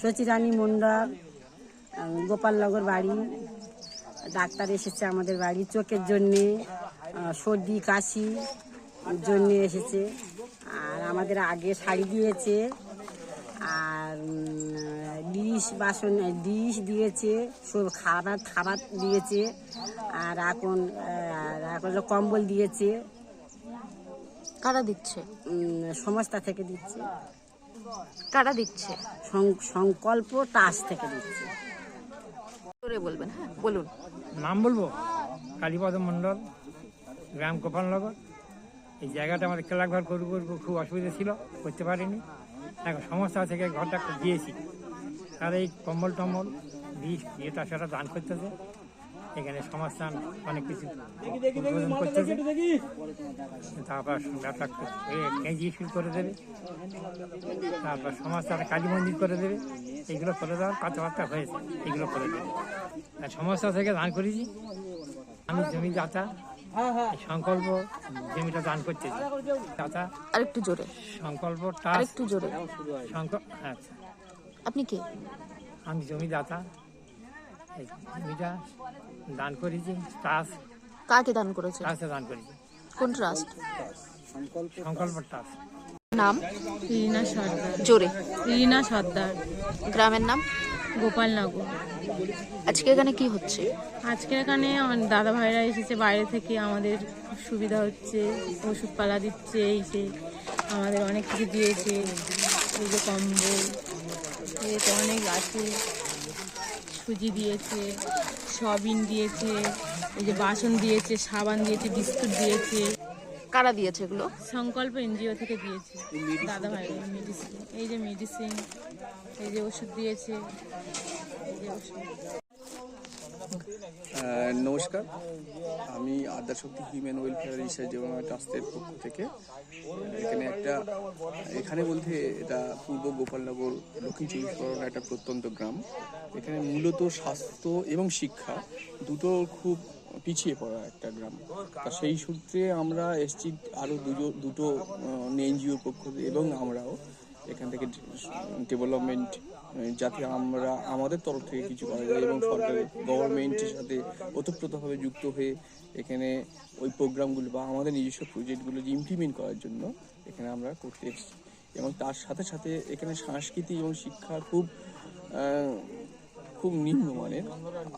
সচিরানী মণ্ডল গোপালনগর বাড়ি। ডাক্তার এসেছে আমাদের বাড়ি চোখের জন্যে সর্দি কাশি জন্যে এসেছে। আর আমাদের আগে শাড়ি দিয়েছে আর ডিশ বাসন ডিশ দিয়েছে সব খাবার খাবার দিয়েছে আর এখন এখন কম্বল দিয়েছে। কারা দিচ্ছে? সংস্থা থেকে দিচ্ছে। কারা দিচ্ছে? সং- সংকল্প টাস থেকে দিচ্ছে। জোরে বলবেন হ্যাঁ বলুন। নাম বলব? কালীপদ মণ্ডল গ্রাম গোপালনগর এই জায়গাটা আমাদের খেলাঘর করব করব খুব অসুবিধা ছিল করতে পারিনি। এখন সমস্যা থেকে ঘরটা দিয়েছি। তারা এই কম্বল টম্বল বিষ এটা সেটা দান করতেছে। এখানে সমাজস্থান অনেক কিছু উদ্বোধন করতেছে তারপর কেজি শুরু করে দেবে। তারপর সমাজস্থান কালী মন্দির করে দেবে। এইগুলো করে দেওয়ার কথাবার্তা হয়েছে এগুলো করে দেবে। আর সংস্থা থেকে দান করেছি। আমি জমি দাতা সংকল্প জমিটা দান করতেছি দাতা আরেকটু জোরে। সংকল্প টাস আরেকটু জোরে। সংকল্প আচ্ছা। আপনি কে? আমি জমি দাতা এই দান করেছি? টাস কাকে দান করেছে? টাসে দান করেছি কোন ট্রাস্ট? সংকল্প টাস নাম? রিনা সর্দার। জোরে। রিনা সর্দার। গ্রামের নাম? গোপালনগর। আজকে এখানে কি হচ্ছে? আজকে এখানে আমার দাদা ভাইরা এসেছে বাইরে থেকে আমাদের খুব সুবিধা হচ্ছে ওষুধপালা দিচ্ছে এই সে আমাদের অনেক কিছু দিয়েছে এই যে কম্বল এই তো অনেক আছে। সুজি দিয়েছে সবিন দিয়েছে এই যে বাসন দিয়েছে সাবান দিয়েছে বিস্কুট দিয়েছে। কারা দিয়েছে এগুলো? সংকল্প এনজিও থেকে দিয়েছে। দাদা ভাই মেডিসিন এই যে মেডিসিন এই যে ওষুধ দিয়েছে এই যে ওষুধ। নমস্কার। আমি Adyashakti human welfare research development ট্রাস্টের পক্ষ থেকে। এখানে একটা, এখানে বলতে এটা পূর্ব গোপালনগর দক্ষিণ চব্বিশ পরগনা একটা প্রত্যন্ত গ্রাম। এখানে মূলত স্বাস্থ্য এবং শিক্ষা দুটো খুব পিছিয়ে পড়া একটা গ্রাম। তা সেই সূত্রে আমরা এসছি আরও দুটো দুটো এনজিওর পক্ষ এবং আমরাও এখান থেকে ডেভেলপমেন্ট যাতে আমরা আমাদের তরফ থেকে কিছু করা যায় এবং সরকারের গভর্নমেন্টের সাথে ওতপ্রোতভাবে যুক্ত হয়ে এখানে ওই প্রোগ্রামগুলো বা আমাদের নিজস্ব প্রজেক্টগুলো যে ইমপ্লিমেন্ট করার জন্য এখানে আমরা করতে এসেছি। এবং তার সাথে সাথে এখানে সংস্কৃতি এবং শিক্ষা খুব খুব নিম্নমানের।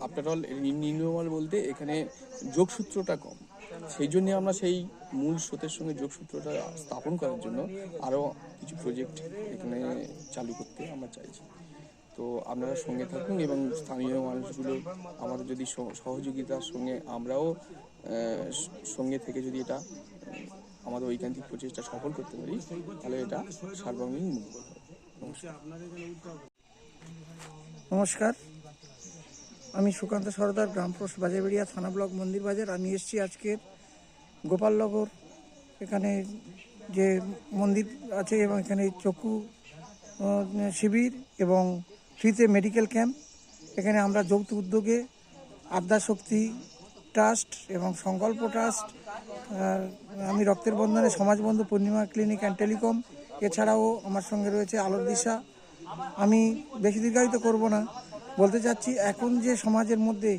আফটার অল নিম্নমান বলতে এখানে যোগসূত্রটা কম। সেই জন্য আমরা সেই মূল স্রোতের সঙ্গে যোগসূত্রটা স্থাপন করার জন্য আরও কিছু প্রজেক্ট এখানে চালু করতে আমরা চাইছি। তো আপনারা সঙ্গে থাকুন এবং স্থানীয় মানুষগুলো আমাদের যদি সহযোগিতার সঙ্গে আমরাও সঙ্গে থেকে যদি এটা আমাদের ঐকান্তিক প্রচেষ্টা সফল করতে পারি, তাহলে এটা নমস্কার। নমস্কার। আমি সুকান্ত সরদার, গ্রাম পোস্ট বাজারবেড়িয়া, থানা ব্লক মন্দির বাজার আমি এসেছি আজকের গোপালনগর। এখানে যে মন্দির আছে এবং এখানে চক্ষু শিবির এবং ফ্রিতে মেডিকেল ক্যাম্প। এখানে আমরা যৌথ উদ্যোগে আদ্যাশক্তি ট্রাস্ট এবং সংকল্প ট্রাস্ট আমি রক্তের বন্ধনে সমাজবন্ধু পূর্ণিমা ক্লিনিক অ্যান্ড টেলিকম, এছাড়াও আমার সঙ্গে রয়েছে আলোর দিশা। আমি বেশি দীর্ঘায়িত করব না। বলতে চাচ্ছি, এখন যে সমাজের মধ্যে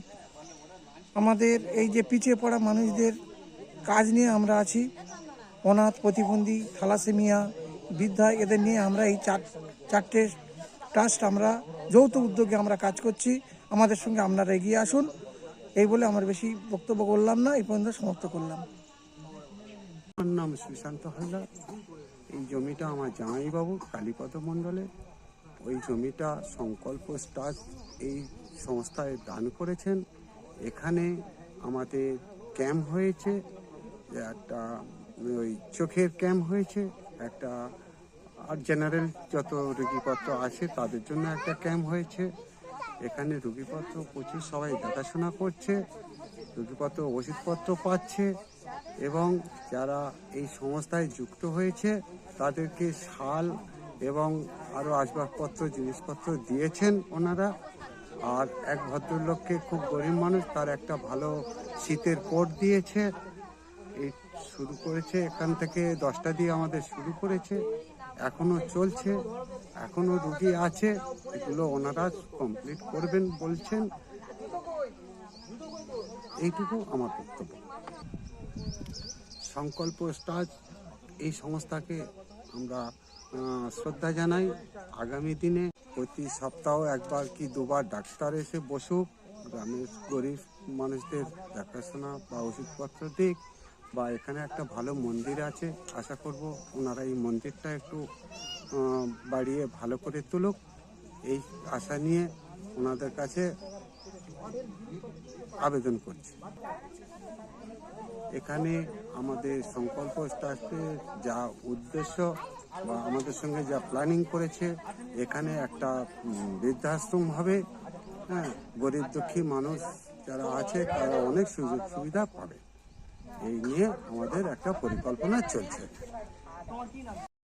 আমাদের এই যে পিছিয়ে পড়া মানুষদের কাজ নিয়ে আমরা আছি, অনাথ, প্রতিবন্ধী থালাসেমিয়া বৃদ্ধা, এদের নিয়ে আমরা এই চার, চারটে ট্রাস্ট আমরা, যৌথ উদ্যোগে আমরা কাজ করছি। আমাদের সঙ্গে আপনারা এগিয়ে আসুন। এই বলে আমার বেশি বক্তব্য করলাম না, এই পর্যন্ত সমাপ্ত করলাম। আমার নাম সুশান্ত হালদার। এই জমিটা আমার জামাইবাবু, কালীপদ মণ্ডলের। ওই জমিটা সংকল্প স্টার এই সংস্থায় দান করেছেন। এখানে আমাদের ক্যাম্প হয়েছে, একটা ওই চোখের ক্যাম্প হয়েছে, একটা আর জেনারেল যত রুগীপত্র আছে তাদের জন্য একটা ক্যাম্প হয়েছে। এখানে রুগীপত্র প্রচুর, সবাই দেখাশোনা করছে, রুগীপত্র ওষুধপত্র পাচ্ছে এবং যারা এই সংস্থায় যুক্ত হয়েছে তাদেরকে শাল এবং আরও আসবাবপত্র, জিনিসপত্র দিয়েছেন ওনারা। আর এক ভদ্রলোককে খুব গরিব মানুষ, তার একটা ভালো শীতের কোট দিয়েছে। এই শুরু করেছে, এখান থেকে দশটা দিয়ে আমাদের শুরু করেছে। এখনও চলছে, এখনও রুগী আছে, এগুলো ওনারা কমপ্লিট করবেন বলছেন। এইটুকু আমার বক্তব্য। সংকল্প স্টাজ এই সংস্থাকে আমরা শ্রদ্ধা জানাই, আগামী দিনে প্রতি সপ্তাহ একবার কি দুবার ডাক্তার এসে বসুক, গ্রামের গরিব মানুষদের দেখাশোনা বা ওষুধপত্র দিক, বা এখানে একটা ভালো মন্দির আছে, আশা করব ওনারা এই মন্দিরটা একটু বাড়িয়ে ভালো করে তুলুক। এই আশা নিয়ে ওনাদের কাছে আবেদন করছি। এখানে আমাদের সংকল্প ট্রাস্টের যা উদ্দেশ্য বা আমাদের সঙ্গে যা প্ল্যানিং করেছে, এখানে একটা বৃদ্ধাশ্রম হবে। হ্যাঁ গরিব দুঃখী মানুষ যারা আছে, তারা অনেক সুযোগ সুবিধা পাবে। এই নিয়ে আমাদের একটা পরিকল্পনা চলছে।